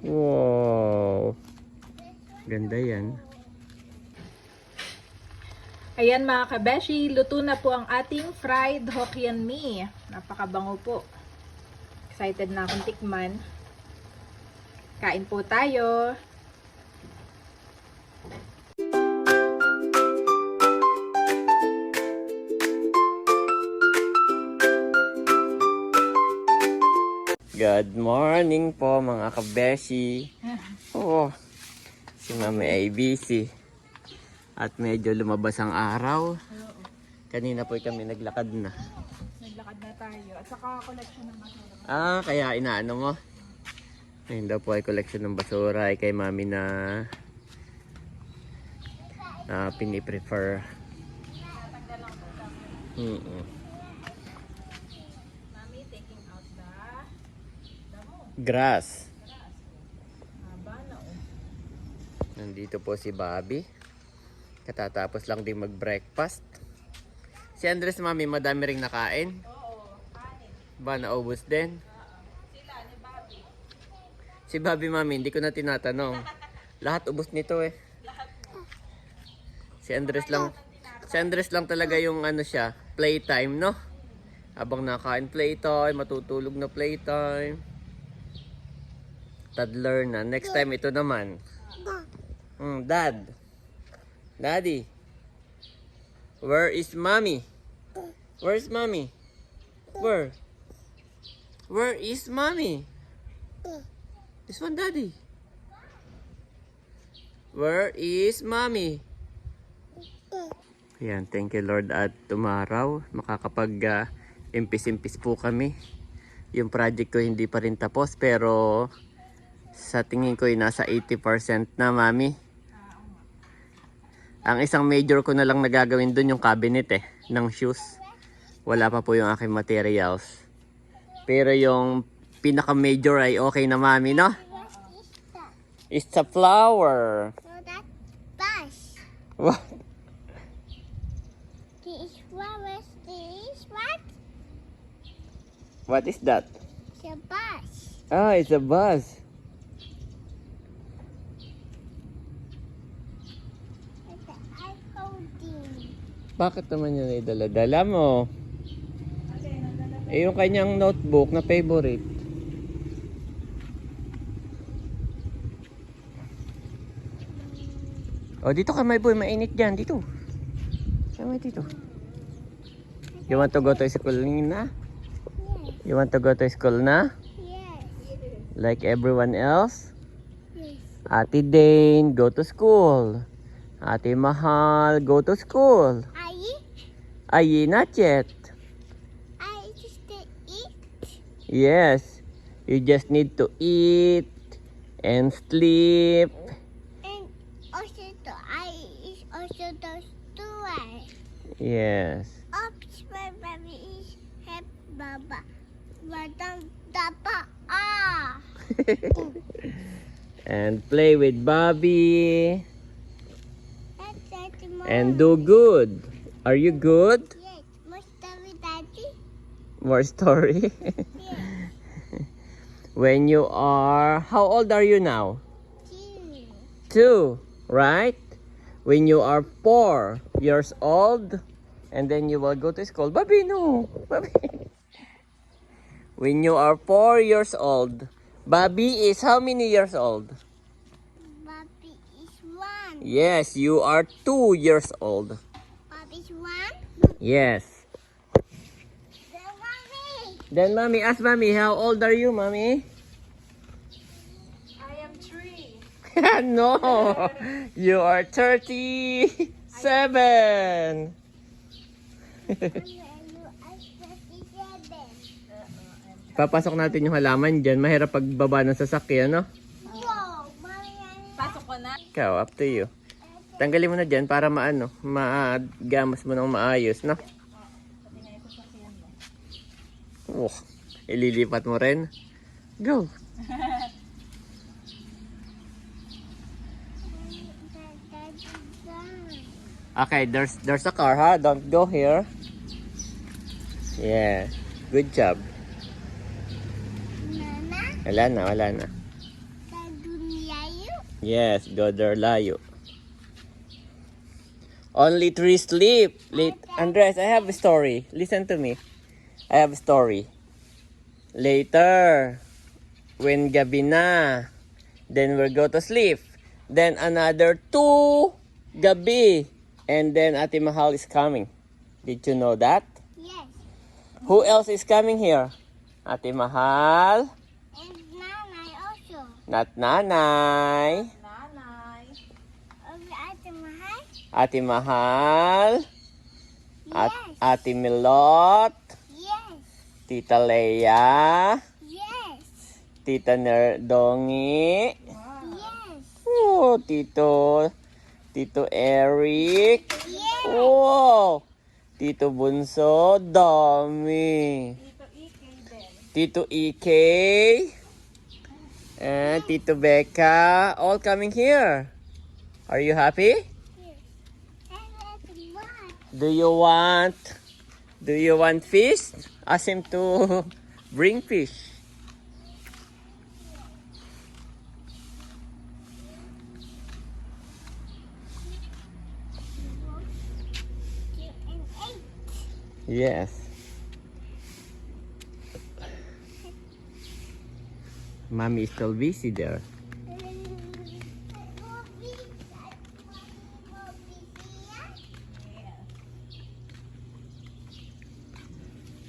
Wow. Ganda yan. Ayan mga kabeshi, luto na po ang ating fried Hokkien Mee. Napakabango po. Excited na akong tikman. Kain po tayo. Good morning po mga kabeshi. Oo. Si Mami ay busy. At medyo lumabas ang araw. Kanina po kami naglakad na. Naglakad na tayo. At saka collection ng basura. Ah, kaya inaano mo? Ayun daw po ay collection ng basura ay kay Mami na na piniprefer. Mm Mami, Grass. Oh. Nandito po si Bobby. Katatapos lang din mag-breakfast. Si Andres mami, madami ring nakain. Oo, kanin. Ba, naubos din? Sila ni Bobby. Si Bobby mami, hindi ko na tinatanong. Lahat ubos nito eh. Si Andres lang, si Andres lang talaga yung ano siya, playtime, no? Habang nakain playtime, matutulog na playtime. Toddler na. Next time ito naman. Hmm, dad. Daddy. Where is mommy? Where is mommy? Where? Where is mommy? This one, daddy. Where is mommy? Yan, thank you Lord at tumaraw makakapag ah, impis-impis po kami. Yung project ko hindi pa rin tapos pero sa tingin ko ay nasa 80% na mami. Ang isang major ko na lang nagagawin doon yung cabinet eh, ng shoes. Wala pa po yung aking materials. Pero yung pinaka major ay okay na mami, no? It's a flower. So that bus. What? This flowers. This what? What is that? The bus. Ah, it's a bus. It's the I holding. Bakit naman yun ay dala-dala mo? Eh, yung kanyang notebook na favorite. Oh, dito ka, my boy. Mainit dyan. Dito. Sama dito. You want to go to school na? Yes. You want to go to school na? Yes. Like everyone else? Yes. Ate Dane, go to school. Ate Mahal, go to school. Eat. Ay, not yet. I just eat. Yes, you just need to eat and sleep. And also the I is also the story. Yes. Oops, my baby is help Baba. Madam Dapa. Ah. and play with Bobby and do good. Are you good? Yes. Must we daddy? More story. Yes. when you are, how old are you now? Two. Two, right? When you are four years old, and then you will go to school. Bobby, no. Bobby. When you are four years old, Bobby is how many years old? Bobby is one. Yes, you are two years old. Yes. The mommy. Then, mommy, ask mommy, how old are you, mommy? I am three. no, you are 37. Papasok natin yung halaman dyan. Mahirap pagbaba ng sasakyan, no? Wow, mommy, Pasok ko na. Ikaw, up to you. Tanggalin mo na dyan para maano, magamas mo ng maayos, no? Oh, ililipat mo rin. Go. Okay, there's there's a car, ha? Don't go here. Yeah. Good job. Mama, Wala na, wala na. Yes, go there layo. Only three sleep. Late. Andres, I have a story. Listen to me. I have a story. Later, when gabi na, then we'll go to sleep. Then another two gabi. And then Ate Mahal is coming. Did you know that? Yes. Who else is coming here? Ate Mahal. And Nanay also. Not Nanay. Nanay. Ate Mahal. At Yes. Ate Milot. Yes. Tita Leia. Yes. Tita Nerdongi. Yes. Oh, Tito. Tito Eric. Yes. Wow. Tito Bunso. Dami. Tito EK. And Tito Becca. All coming here. Are you happy? Do you want Do you want fish? Ask him to bring fish. Yes. Mommy is still busy there.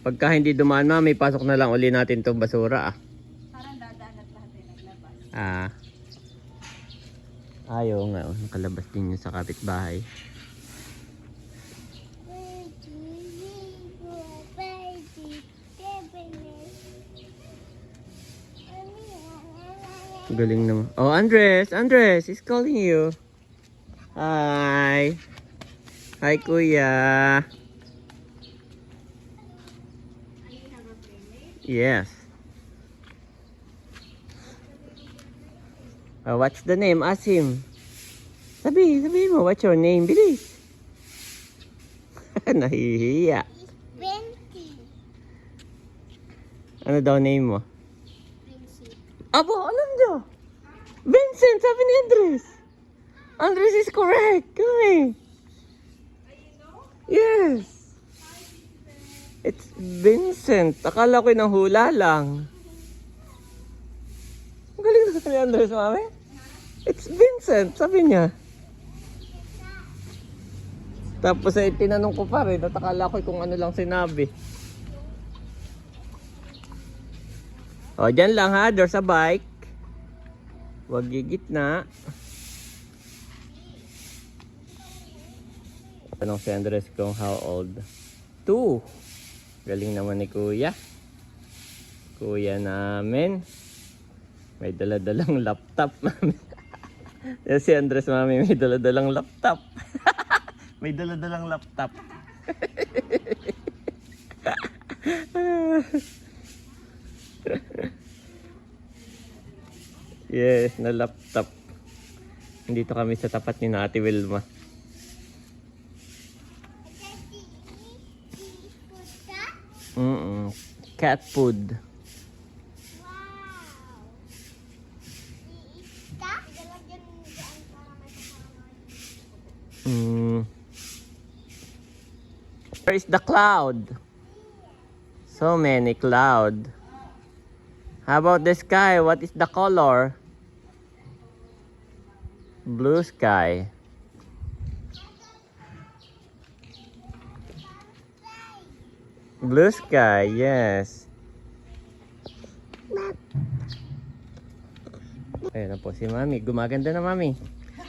Pagka hindi dumaan mami, pasok na lang uli natin tong basura ah. Parang dadaan at lahat ay naglabas. Ah. Ayaw nga, oh, nakalabas din yun sa kapitbahay. Galing naman. Oh, Andres! Andres is calling you. Hi! Hi, kuya! Yes. Oh, what's the name? Ask him. Sabi, sabi mo, what's your name? Bilis. Nahihiya. Ano daw name mo? Abo, alam niyo. Vincent, sabi ni Andres. Andres is correct. Kami. Yes. It's Vincent. Akala ko yung hula lang. Ang galing na ni Andres, mami. It's Vincent, sabi niya. Tapos ay tinanong ko pa rin at akala ko kung ano lang sinabi. O, dyan lang ha. There's a bike. Huwag gigitna. Tanong si Andres kung how old? Two. Galing naman ni Kuya. Kuya namin. May daladalang laptop, si Andres, mami. May daladalang laptop. may daladalang laptop. yes, na laptop. Nandito kami sa tapat ni na Ate Wilma. Mm Cat food. Mm. Where is the cloud? So many cloud. How about the sky? What is the color? Blue sky. Blue sky, yes. Ayun na po si Mami. Gumaganda na Mami.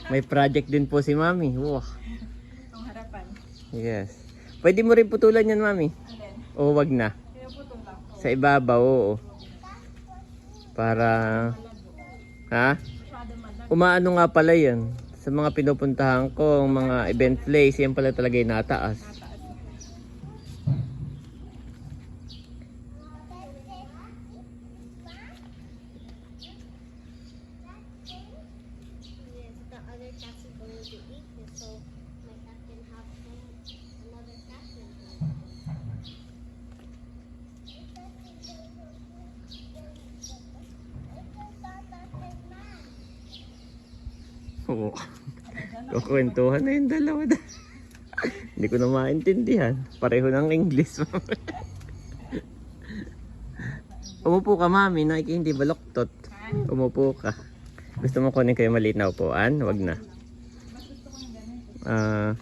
May project din po si Mami. Wow. Itong harapan. Yes. Pwede mo rin putulan yan, Mami. O wag na. Sa ibabaw, oo. Para... Ha? Umaano nga pala yan. Sa mga pinupuntahan ko, mga event place, yan pala talaga yung nataas. Nataas. Yes, the other cats is going to eat this, so my cat can have some, another cat can have. Oo. Kukwentuhan na yung dalawa. Hindi ko na maintindihan. Pareho ng English. Umupo ka, mami. Na hindi baloktot. Umupo ka. Gusto mo kunin kayo maliit na upuan? Wag na. Ah...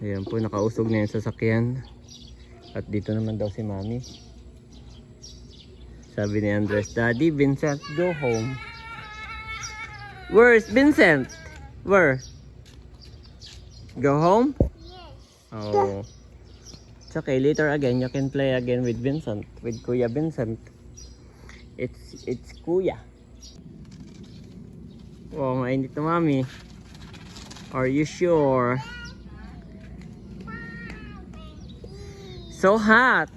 ayan po, nakausog na yung sasakyan. At dito naman daw si mami. Sabi ni Andres, Daddy, Vincent, go home. Where's Vincent? Where? Go home? Yes. Oh. It's okay. Later again, you can play again with Vincent. With Kuya Vincent. It's it's Kuya. Oh, mainit na mami. Are you sure? So hot.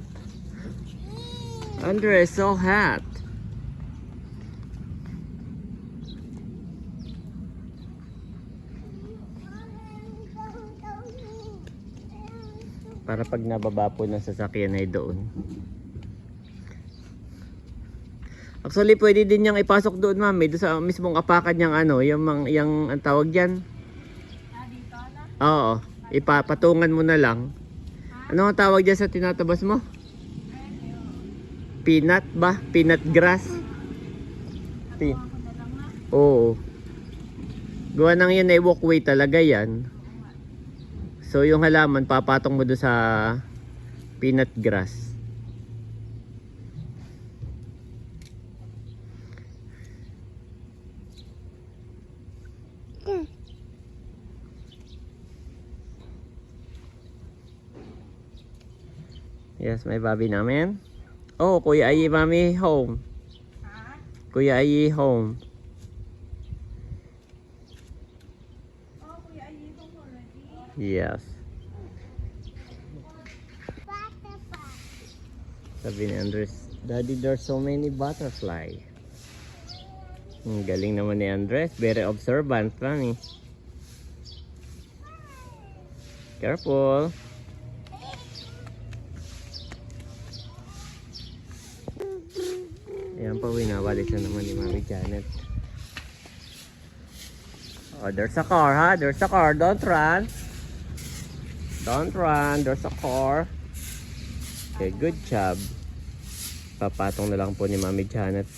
Andre, so hot. Para pag nababa po ng sasakyan ay doon. Actually, pwede din niyang ipasok doon, mami. Doon sa mismong apakan niyang ano, yung, yung ang tawag yan. Oo. Ipapatungan mo na lang. Ano ang tawag dyan sa tinatabas mo? Peanut ba? Peanut grass? Pin Oo. Gawa nang yun ay walkway talaga yan. So yung halaman papatong mo doon sa peanut grass. Yes, may babi namin. Oh, Kuya Ayi, Mami, home. Kuya Ayi, home. Yes. Sabi ni Andres, Daddy, there's so many butterfly. Ang galing naman ni Andres. Very observant, mami. Careful. Ayan pa, winawalis na naman ni Mami Janet. Oh, there's a car, ha? There's a car. Don't run. Don't run. There's a car. Okay, good job. Papatong na lang po ni Mami Janet.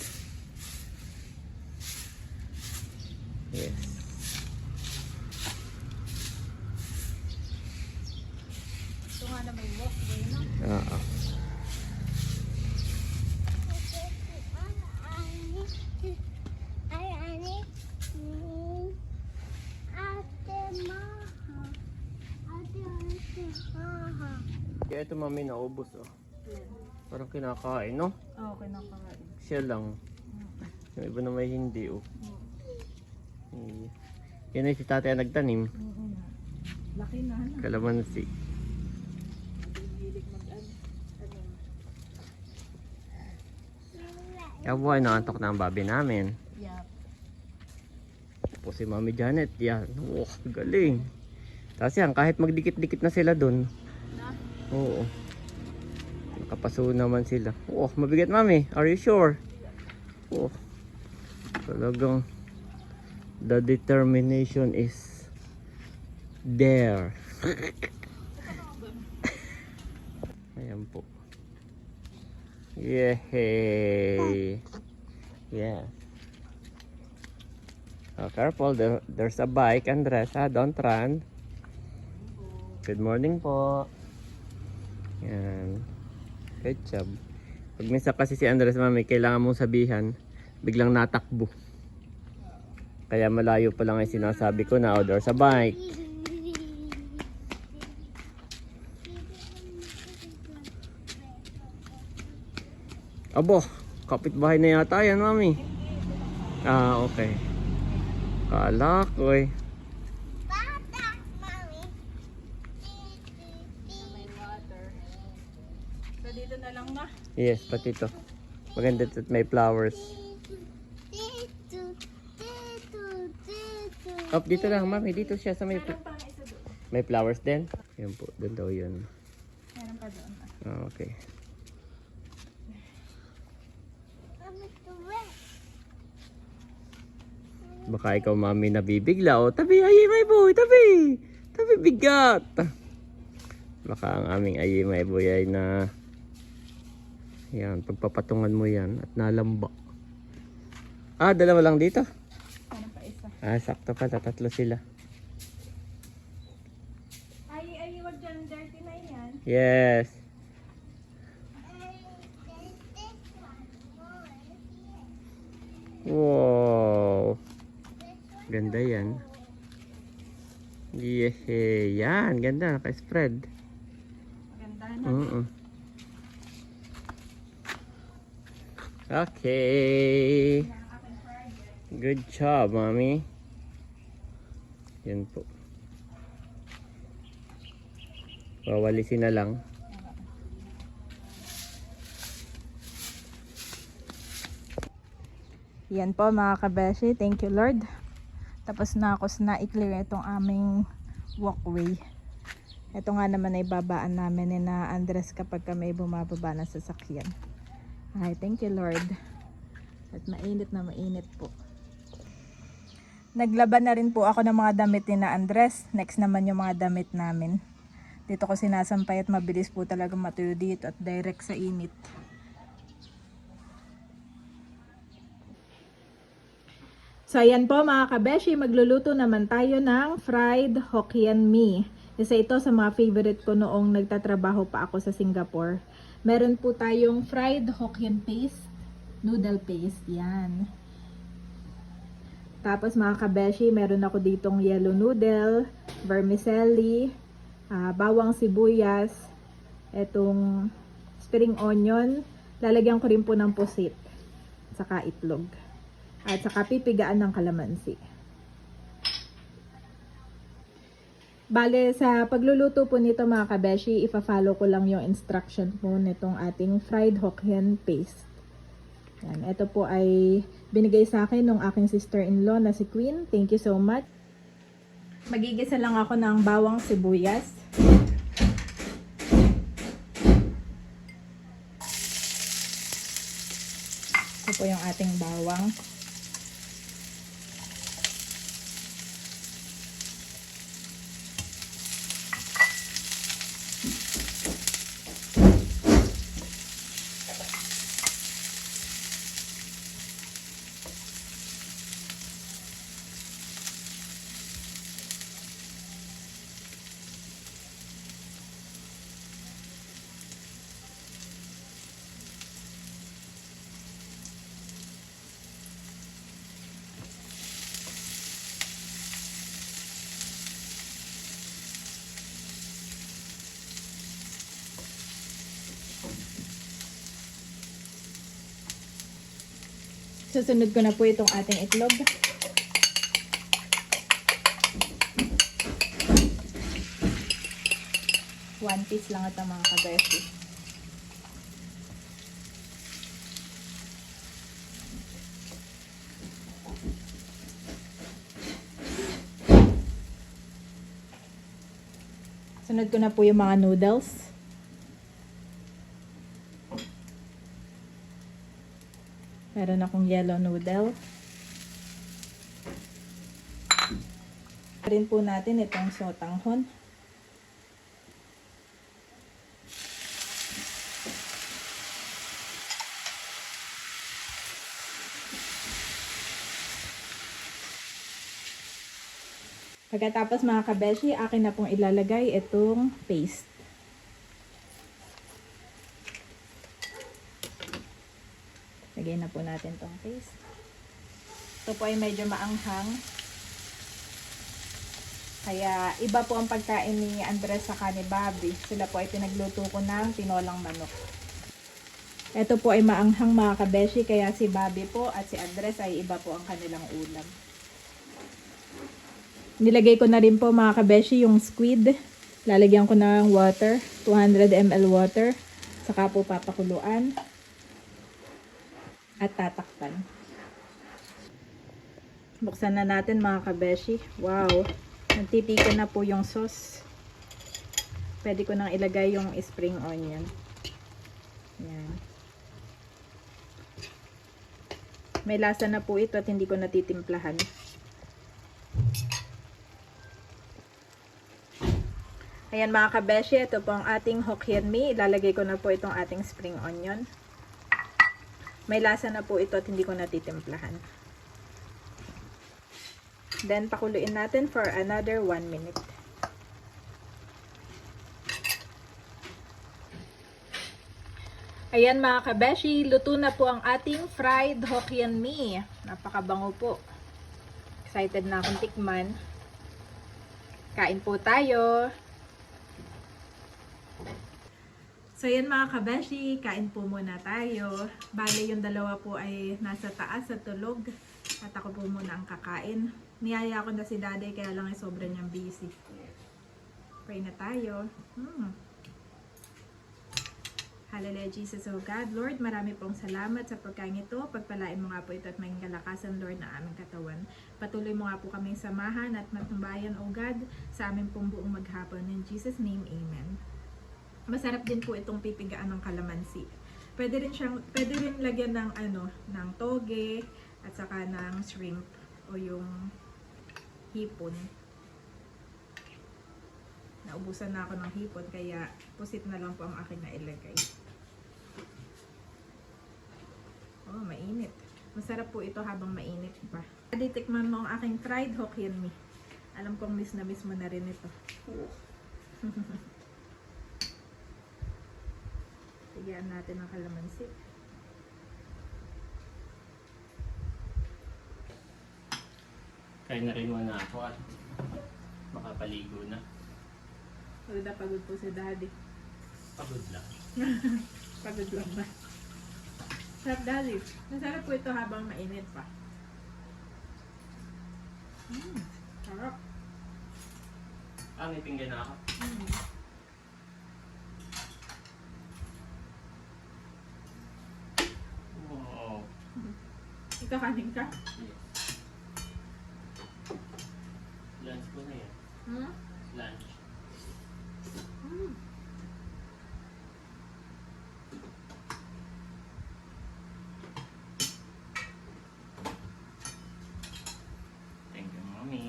Yes. Ito nga na may walkway, no? Oo. Ay, ani. Mm. Ate Maha. Ate, ate Maha. Kaya ito Mami naubos oh. Parang kinakain, no? Oo, kakain. Siya lang. Yung iba na may hindi oh. Eh, Yan ay si tatay ang nagtanim. Oo na. Laki na, ano? Kalamansi. Hilig mag-ano. Ano? Kaya buhay naantok na ang babi namin. Yeah. Po si Mami Janet, yan. Oh, galing. Tapos yan, kahit magdikit-dikit na sila dun. Oo. Nakapaso naman sila. Oh, mabigat Mami. Are you sure? Oh. Talagang the determination is there. Ayan po. Yay! Yeah. Oh, careful, there, there's a bike, Andres, ha? Don't run. Good morning po. Yan. Job. Pag minsan kasi si Andres, mami, kailangan mong sabihan, biglang natakbo. Kaya malayo pa lang ay sinasabi ko na, oh, there's a bike. Abo, kapitbahay na yata yan, mami. Ah, okay. Kala ko eh. Yes, pati ito. Maganda ito may flowers. Up dito lang, mami. Dito siya sa may, may flowers din. Yan po, doon daw yun. Meron pa doon. Ah, okay. Baka ikaw mami nabibigla. O, tabi, ay, my boy, tabi. Tabi, bigat. Baka ang aming ay, my boy ay na... Yan, pagpapatungan mo yan at nalamba. Ah, dalawa lang dito. Ano pa isa? Ah, sakto pa, tatlo sila. Ay, ay, wag dyan. Dirty na yan. Yes. Wow. Ganda yan. Yeah, yan. Ganda. Naka-spread. Maganda na. Oo. Okay. Good job, mommy. Yan po. Wawalisin na lang. Yan po mga kabeshi. Thank you Lord. Tapos na ako na i-clear itong aming walkway. Ito nga naman ay babaan namin ni na Andres kapag kami bumababa ng sasakyan. Ay, thank you Lord. At mainit na mainit po. Naglaban na rin po ako ng mga damit ni na Andres. Next naman yung mga damit namin. Dito ko sinasampay at mabilis po talaga matuyo dito at direct sa init. So ayan po mga kabeshi, magluluto naman tayo ng fried Hokkien Mee. Isa ito sa mga favorite ko noong nagtatrabaho pa ako sa Singapore. Meron po tayong fried Hokkien paste, noodle paste, yan. Tapos mga kabeshi, meron ako ditong yellow noodle, vermicelli, ah, bawang sibuyas, etong spring onion, lalagyan ko rin po ng pusit, saka itlog. At saka pipigaan ng kalamansi. Bale, sa pagluluto po nito mga kabeshi, ifa-follow ko lang yung instruction po nitong ating fried Hokkien paste. Yan, ito po ay binigay sa akin ng aking sister-in-law na si Queen. Thank you so much. Magigisa lang ako ng bawang sibuyas. Ito po yung ating bawang. Susunod ko na po itong ating itlog. One piece lang ito mga kabesi. Sunod ko na po yung mga noodles. Meron akong yellow noodle. Rin po natin itong sotanghon. Pagkatapos mga kabeshi, akin na pong ilalagay itong paste. Lagay na po natin tong paste. Ito po ay medyo maanghang. Kaya iba po ang pagkain ni Andres sa ni Bobby. Sila po ay pinagluto ko ng tinolang manok. Ito po ay maanghang mga kabeshi kaya si Bobby po at si Andres ay iba po ang kanilang ulam. Nilagay ko na rin po mga kabeshi yung squid. Lalagyan ko ng water, 200 ml water. Saka po papakuluan at tatakpan. Buksan na natin mga kabeshi. Wow! Nagtitikan na po yung sauce. Pwede ko nang ilagay yung spring onion. Yan. May lasa na po ito at hindi ko natitimplahan. Ayan mga kabeshi, ito po ang ating hokkien mee. Ilalagay ko na po itong ating spring onion. May lasa na po ito at hindi ko natitimplahan. Then, pakuluin natin for another 1 minute. Ayan mga kabeshi, luto na po ang ating fried Hokkien Mi. Napakabango po. Excited na akong tikman. Kain po tayo. So yan mga kabeshi, kain po muna tayo. Bale yung dalawa po ay nasa taas sa tulog. At ako po muna ang kakain. Niyaya ko na si daddy kaya lang ay sobrang niyang busy. Pray na tayo. Hmm. Hallelujah, Jesus, O God. Lord, marami pong salamat sa pagkain ito. Pagpalain mo nga po ito at maging kalakasan, Lord, ng aming katawan. Patuloy mo nga po kaming samahan at matumbayan, O God, sa aming pong buong maghapon. In Jesus' name, Amen. Masarap din po itong pipigaan ng kalamansi. Pwede rin siyang, pwede rin lagyan ng ano, ng toge at saka ng shrimp o yung hipon. Naubusan na ako ng hipon kaya pusit na lang po ang aking nailagay. Oh, mainit. Masarap po ito habang mainit pa. Titikman mo ang aking fried Hokkien Mi. Alam kong miss na miss mo na rin ito. Bigyan natin ng kalamansi. Kaya na rin muna ako at makapaligo na. Pagod na pagod po si daddy. Pagod lang. Pagod lang ba? Sarap daddy. Masarap po ito habang mainit pa. Mm, sarap. Ah, may pinggan na ako. Mm. Wow. Ikaw kanin ka? Lunch ko na yan. Hmm? Lunch. Mm. Thank you, mommy.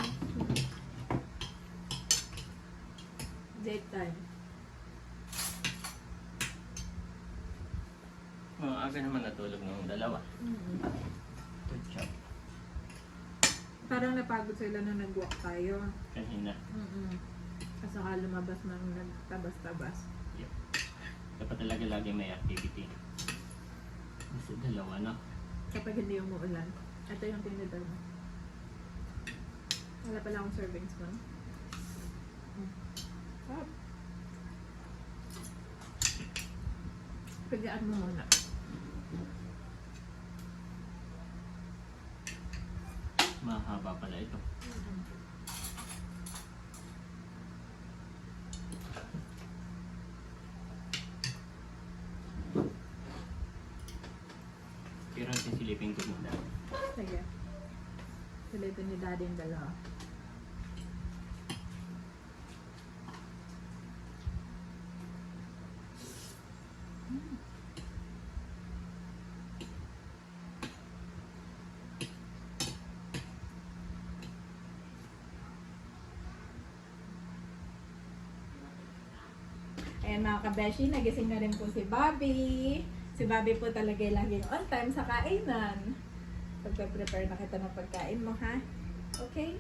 Date time. Oh, aga naman natulog ng dalawa. Mm. Job. Parang napagod sila nung nag-walk tayo. Kanina. Mm-mm. Kasi saka lumabas ng nagtabas-tabas. Yep. Dapat talaga lagi may activity. Kasi dalawa na. Kapag hindi umuulan. Ito yung tinidor mo. Wala pala akong serving spoon. Mm. Sarap. Pigaan mo muna. Mahaba pala ito. Pero sisilipin ko muna. Sige. Silipin ni daddy yung dalawa. Ayan mga kabeshi, nagising na rin po si Bobby. Si Bobby po talaga yung laging on time sa kainan. Pagpe-prepare na kita ng pagkain mo, ha? Okay?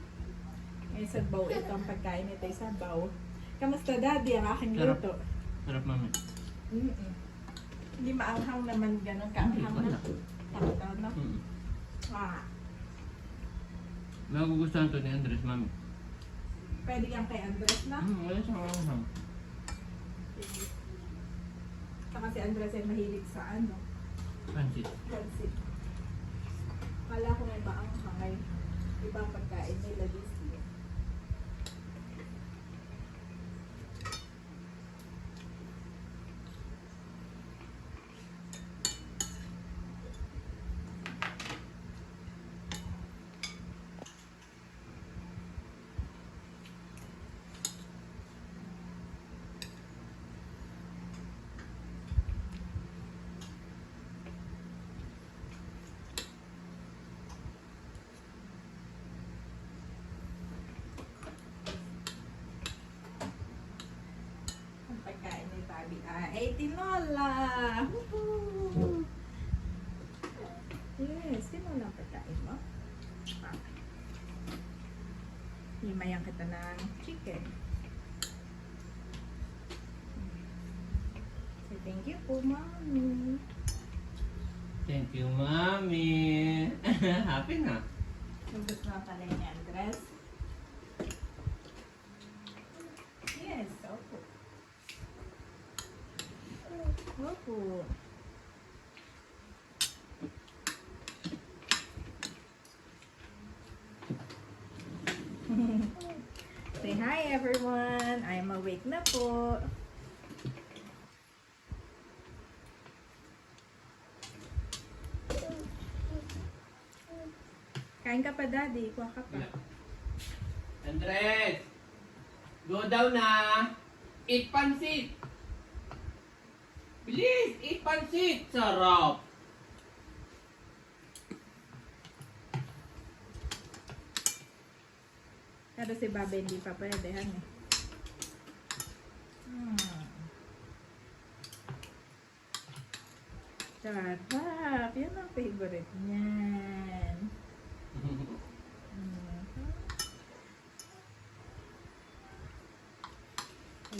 Ngayon sa bowl, ito ang pagkain nito sa bowl. Kamusta daddy ang aking Sarap. luto? Sarap mami. Mm-mm. Hindi maanghang naman ganun kaanghang Hindi, na. wala. Takot no? Mm. Ah, Magugustuhan to ni Andres mami. pwede yan kay Andres na. Hmm, wala siyang maanghang. Saka si Andres ay mahilig sa ano, Pansit. pansit. Kala ko may maanghang ay ibang pagkain nila Tinola! Woohoo! Yes, tinola ang pagkain mo. Ah. Himayan kita ng chicken. So, thank you po, Mommy. Thank you, Mommy. Happy na. Lubos na pala ni Andres. Everyone! I'm awake na po. Kain ka pa daddy, kuha ka pa. Andres! Go daw na! Eat pansit! Bilis! Eat pansit! Sarap! Pero si Baba hindi pa pwede, eh. Hmm. Sarap! Yan ang favorite niyan.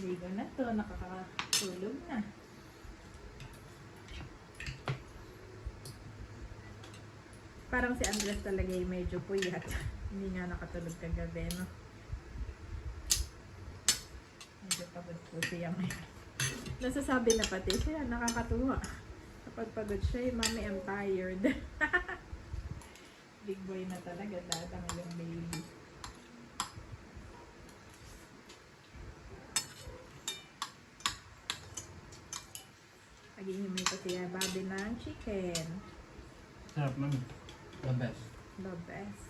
Ligo na to, nakakatulog na. Parang si Andres talaga yung medyo puyat. Hindi nga nakatulog kagabi, no? Medyo pagod po siya ngayon. Nasasabi na pati siya, nakakatuwa. Kapag pagod siya, eh, mami, I'm tired. Big boy na talaga, dadang yung baby. Naghihimay pa siya, babi ng chicken. Sarap, Mami. The best. The best.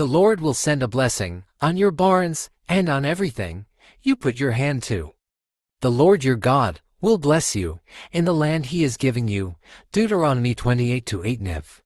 The Lord will send a blessing on your barns and on everything you put your hand to. The Lord your God will bless you in the land he is giving you. Deuteronomy 28 to 8 Nev.